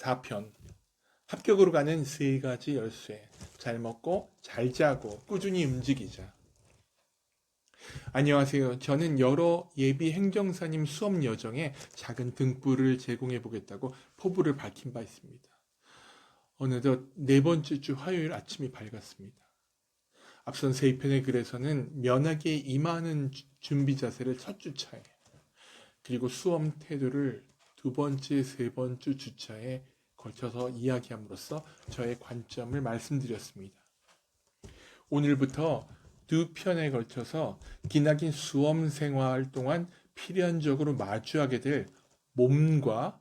4편 합격으로 가는 세 가지 열쇠 잘 먹고 잘 자고 꾸준히 움직이자 안녕하세요. 저는 여러 예비 행정사님 수업 여정에 작은 등불을 제공해 보겠다고 포부를 밝힌 바 있습니다. 어느덧 네 번째 주 화요일 아침이 밝았습니다. 앞선 세 편의 글에서는 면하게 임하는 주- 준비 자세를 첫 주차에 그리고 수험 태도를 두 번째, 세 번째 주차에 걸쳐서 이야기함으로써 저의 관점을 말씀드렸습니다. 오늘부터 두 편에 걸쳐서 기나긴 수험 생활 동안 필연적으로 마주하게 될 몸과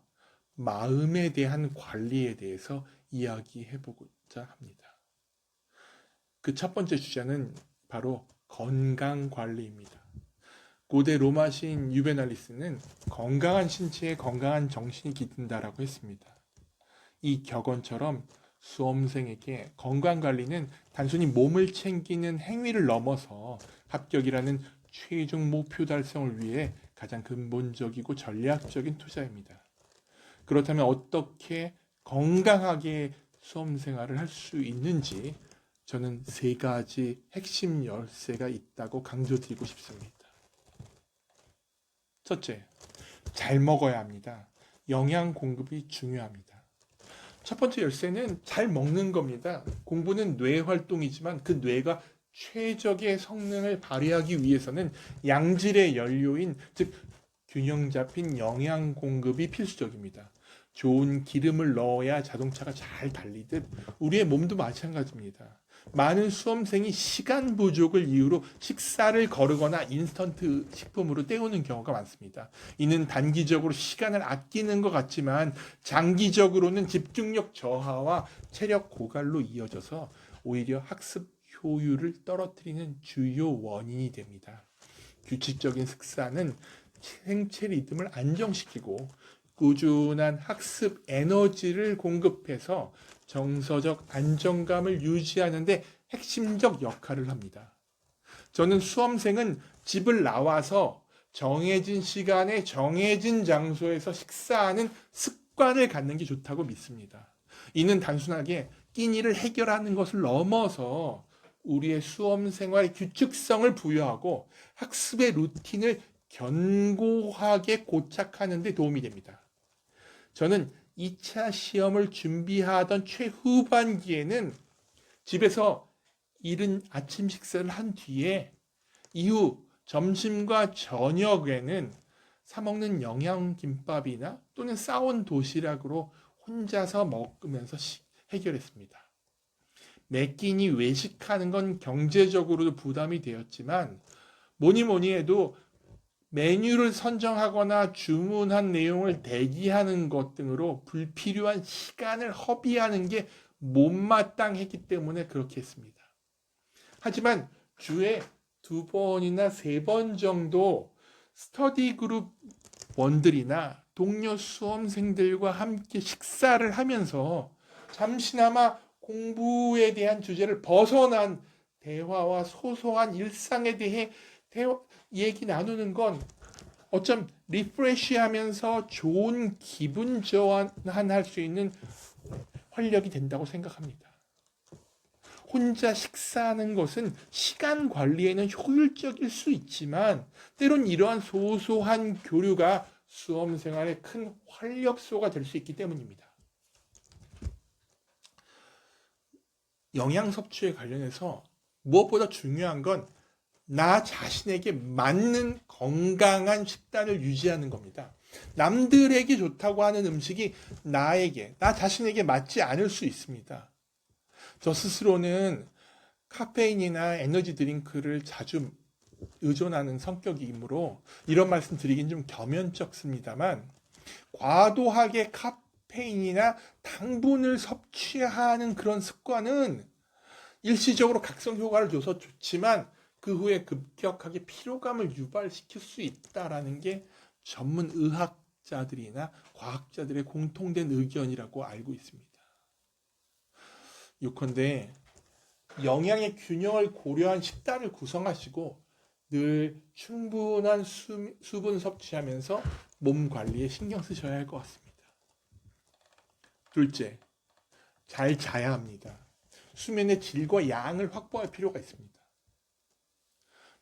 마음에 대한 관리에 대해서 이야기해 보고자 합니다. 그 첫 번째 주제는 바로 건강 관리입니다. 고대 로마 시인 유베날리스는 건강한 신체에 건강한 정신이 깃든다라고 했습니다. 이 격언처럼 수험생에게 건강 관리는 단순히 몸을 챙기는 행위를 넘어서 합격이라는 최종 목표 달성을 위해 가장 근본적이고 전략적인 투자입니다. 그렇다면 어떻게 건강하게 수험 생활을 할 수 있는지 저는 세 가지 핵심 열쇠가 있다고 강조드리고 싶습니다. 첫째, 잘 먹어야 합니다. 영양 공급이 중요합니다. 첫 번째 열쇠는 잘 먹는 겁니다. 공부는 뇌 활동이지만 그 뇌가 최적의 성능을 발휘하기 위해서는 양질의 연료인 즉 균형 잡힌 영양 공급이 필수적입니다. 좋은 기름을 넣어야 자동차가 잘 달리듯 우리의 몸도 마찬가지입니다. 많은 수험생이 시간 부족을 이유로 식사를 거르거나 인스턴트 식품으로 때우는 경우가 많습니다. 이는 단기적으로 시간을 아끼는 것 같지만 장기적으로는 집중력 저하와 체력 고갈로 이어져서 오히려 학습 효율을 떨어뜨리는 주요 원인이 됩니다. 규칙적인 식사는 생체 리듬을 안정시키고 꾸준한 학습 에너지를 공급해서 정서적 안정감을 유지하는데 핵심적 역할을 합니다. 저는 수험생은 집을 나와서 정해진 시간에 정해진 장소에서 식사하는 습관을 갖는 게 좋다고 믿습니다. 이는 단순하게 끼니를 해결하는 것을 넘어서 우리의 수험 생활의 규칙성을 부여하고 학습의 루틴을 견고하게 고착하는 데 도움이 됩니다. 저는 2차 시험을 준비하던 최후반기에는 집에서 이른 아침 식사를 한 뒤에 이후 점심과 저녁에는 사먹는 영양김밥이나 또는 싸온 도시락으로 혼자서 먹으면서 시- 해결했습니다. 매 끼니 외식하는 건 경제적으로도 부담이 되었지만 뭐니 뭐니 해도 메뉴를 선정하거나 주문한 내용을 대기하는 것 등으로 불필요한 시간을 허비하는 게 못마땅했기 때문에 그렇게 했습니다. 하지만 주에 두 번이나 세 번 정도 스터디 그룹 원들이나 동료 수험생들과 함께 식사를 하면서 잠시나마 공부에 대한 주제를 벗어난 대화와 소소한 일상에 대해 대화, 얘기 나누는 건 어쩜 리프레시 하면서 좋은 기분 전환할 수 있는 활력이 된다고 생각합니다. 혼자 식사하는 것은 시간 관리에는 효율적일 수 있지만 때론 이러한 소소한 교류가 수험 생활에 큰 활력소가 될 수 있기 때문입니다. 영양 섭취에 관련해서 무엇보다 중요한 건 나 자신에게 맞는 건강한 식단을 유지하는 겁니다. 남들에게 좋다고 하는 음식이 나에게, 나 자신에게 맞지 않을 수 있습니다. 저 스스로는 카페인이나 에너지 드링크를 자주 의존하는 성격이므로 이런 말씀 드리긴 좀 겸연쩍습니다만 과도하게 카페인이나 당분을 섭취하는 그런 습관은 일시적으로 각성 효과를 줘서 좋지만 그 후에 급격하게 피로감을 유발시킬 수 있다라는 게 전문 의학자들이나 과학자들의 공통된 의견이라고 알고 있습니다. 요컨대 영양의 균형을 고려한 식단을 구성하시고 늘 충분한 수, 수분 섭취하면서 몸 관리에 신경 쓰셔야 할 것 같습니다. 둘째, 잘 자야 합니다. 수면의 질과 양을 확보할 필요가 있습니다.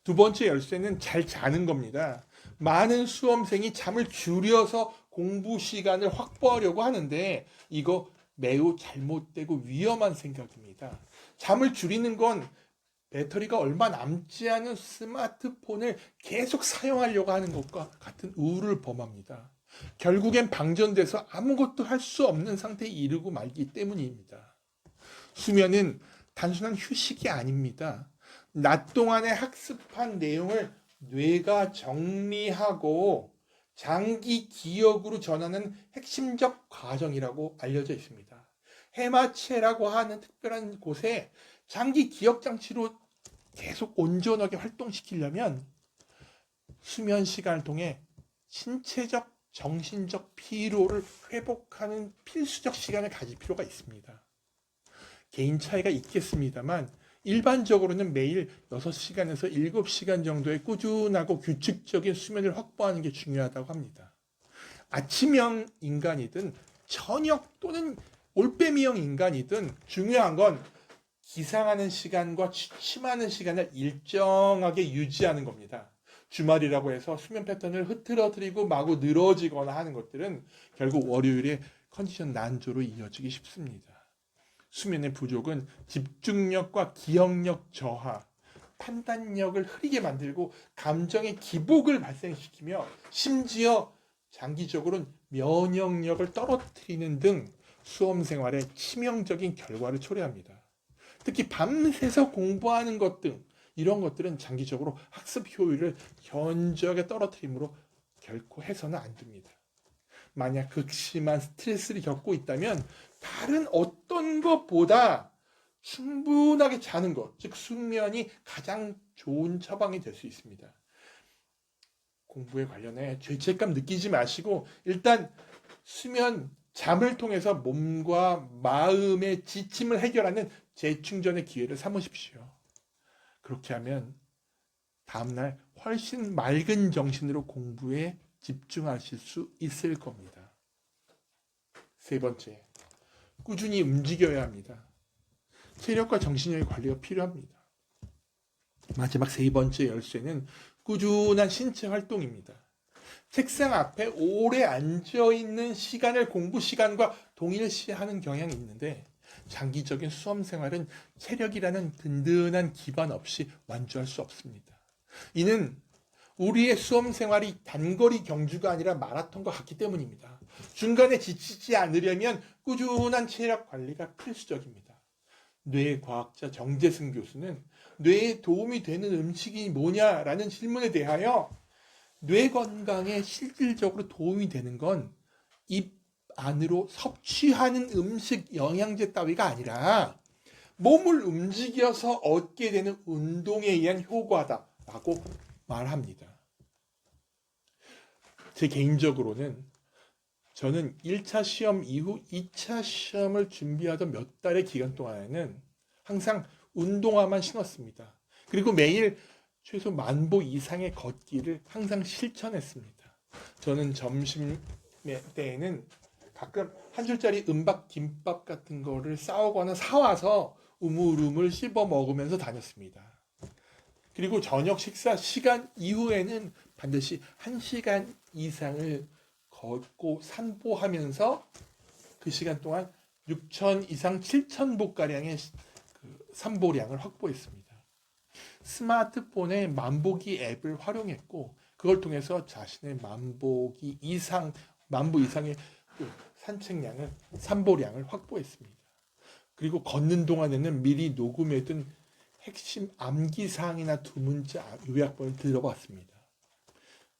두 번째 열쇠는 잘 자는 겁니다. 많은 수험생이 잠을 줄여서 공부 시간을 확보하려고 하는데 이거 매우 잘못되고 위험한 생각입니다. 잠을 줄이는 건 배터리가 얼마 남지 않은 스마트폰을 계속 사용하려고 하는 것과 같은 우를 범합니다. 결국엔 방전돼서 아무것도 할 수 없는 상태에 이르고 말기 때문입니다. 수면은 단순한 휴식이 아닙니다. 낮 동안에 학습한 내용을 뇌가 정리하고 장기 기억으로 전하는 핵심적 과정이라고 알려져 있습니다. 해마체라고 하는 특별한 곳에 장기 기억 장치로 계속 온전하게 활동시키려면 수면 시간을 통해 신체적, 정신적 피로를 회복하는 필수적 시간을 가질 필요가 있습니다. 개인 차이가 있겠습니다만 일반적으로는 매일 6시간에서 7시간 정도의 꾸준하고 규칙적인 수면을 확보하는 게 중요하다고 합니다. 아침형 인간이든 저녁 또는 올빼미형 인간이든 중요한 건 기상하는 시간과 취침하는 시간을 일정하게 유지하는 겁니다. 주말이라고 해서 수면 패턴을 흐트러뜨리고 마구 늘어지거나 하는 것들은 결국 월요일에 컨디션 난조로 이어지기 쉽습니다. 수면의 부족은 집중력과 기억력 저하, 판단력을 흐리게 만들고 감정의 기복을 발생시키며 심지어 장기적으로는 면역력을 떨어뜨리는 등 수험 생활에 치명적인 결과를 초래합니다. 특히 밤새서 공부하는 것 등 이런 것들은 장기적으로 학습 효율을 현저하게 떨어뜨리므로 결코 해서는 안 됩니다. 만약 극심한 스트레스를 겪고 있다면 다른 어떤 것보다 충분하게 자는 것, 즉 숙면이 가장 좋은 처방이 될 수 있습니다. 공부에 관련해 죄책감 느끼지 마시고 일단 수면 잠을 통해서 몸과 마음의 지침을 해결하는 재충전의 기회를 삼으십시오. 그렇게 하면 다음날 훨씬 맑은 정신으로 공부에 집중하실 수 있을 겁니다. 세 번째, 꾸준히 움직여야 합니다. 체력과 정신력의 관리가 필요합니다. 마지막 세 번째 열쇠는 꾸준한 신체 활동입니다. 책상 앞에 오래 앉아 있는 시간을 공부 시간과 동일시하는 경향이 있는데 장기적인 수험 생활은 체력이라는 든든한 기반 없이 완주할 수 없습니다. 이는 우리의 수험 생활이 단거리 경주가 아니라 마라톤과 같기 때문입니다. 중간에 지치지 않으려면 꾸준한 체력 관리가 필수적입니다. 뇌과학자 정재승 교수는 뇌에 도움이 되는 음식이 뭐냐라는 질문에 대하여 뇌 건강에 실질적으로 도움이 되는 건 입 안으로 섭취하는 음식 영양제 따위가 아니라 몸을 움직여서 얻게 되는 운동에 의한 효과다라고 말합니다. 제 개인적으로는 저는 1차 시험 이후 2차 시험을 준비하던 몇 달의 기간 동안에는 항상 운동화만 신었습니다. 그리고 매일 최소 만보 이상의 걷기를 항상 실천했습니다. 저는 점심 때에는 가끔 한 줄짜리 은박 김밥 같은 거를 싸오거나 사와서 우물우물 씹어 먹으면서 다녔습니다. 그리고 저녁 식사 시간 이후에는 반드시 한 시간 이상을 걷고 산보하면서 그 시간 동안 6천 이상 7천 보가량의 그 산보량을 확보했습니다. 스마트폰의 만보기 앱을 활용했고 그걸 통해서 자신의 만보기 이상 만보 이상의 그 산책량을 산보량을 확보했습니다. 그리고 걷는 동안에는 미리 녹음해둔 핵심 암기사항이나 두 문자 요약본을 들어봤습니다.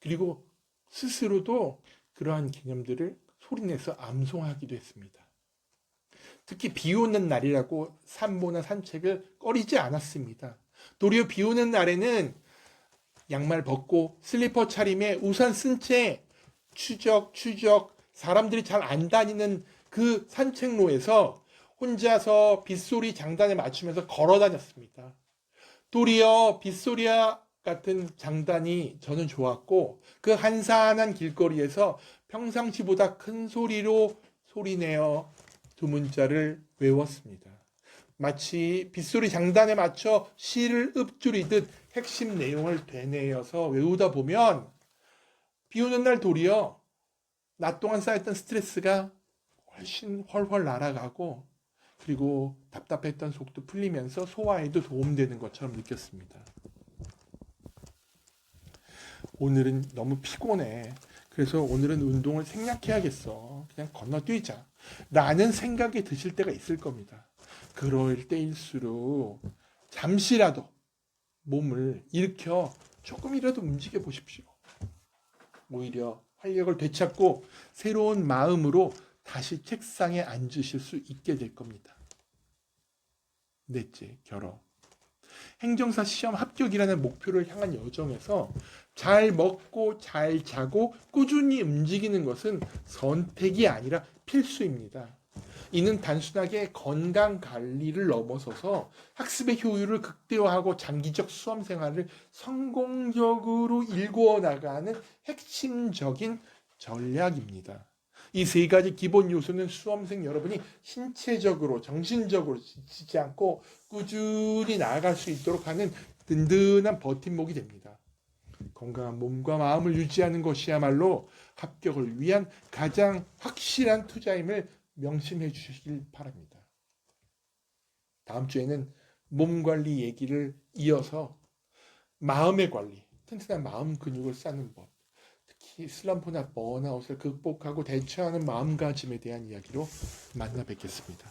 그리고 스스로도 그러한 개념들을 소리내서 암송하기도 했습니다. 특히 비 오는 날이라고 산보나 산책을 꺼리지 않았습니다. 도리어 비 오는 날에는 양말 벗고 슬리퍼 차림에 우산 쓴 채 추적 추적 사람들이 잘 안 다니는 그 산책로에서 혼자서 빗소리 장단에 맞추면서 걸어 다녔습니다. 도리어 빗소리와 같은 장단이 저는 좋았고 그 한산한 길거리에서 평상시보다 큰 소리로 소리내어 두 문자를 외웠습니다. 마치 빗소리 장단에 맞춰 시를 읊조리듯 핵심 내용을 되뇌어서 외우다 보면 비 오는 날 도리어 낮 동안 쌓였던 스트레스가 훨씬 훨훨 날아가고 그리고 답답했던 속도 풀리면서 소화에도 도움되는 것처럼 느꼈습니다. 오늘은 너무 피곤해. 그래서 오늘은 운동을 생략해야겠어. 그냥 건너뛰자. 라는 생각이 드실 때가 있을 겁니다. 그럴 때일수록 잠시라도 몸을 일으켜 조금이라도 움직여 보십시오. 오히려 활력을 되찾고 새로운 마음으로 다시 책상에 앉으실 수 있게 될 겁니다. 넷째, 결혼. 행정사 시험 합격이라는 목표를 향한 여정에서 잘 먹고 잘 자고 꾸준히 움직이는 것은 선택이 아니라 필수입니다. 이는 단순하게 건강 관리를 넘어서서 학습의 효율을 극대화하고 장기적 수험 생활을 성공적으로 일구어 나가는 핵심적인 전략입니다. 이 세 가지 기본 요소는 수험생 여러분이 신체적으로, 정신적으로 지치지 않고 꾸준히 나아갈 수 있도록 하는 든든한 버팀목이 됩니다. 건강한 몸과 마음을 유지하는 것이야말로 합격을 위한 가장 확실한 투자임을 명심해 주시길 바랍니다. 다음 주에는 몸 관리 얘기를 이어서 마음의 관리, 튼튼한 마음 근육을 쌓는 법, 슬럼프나 번아웃을 극복하고 대처하는 마음가짐에 대한 이야기로 만나 뵙겠습니다.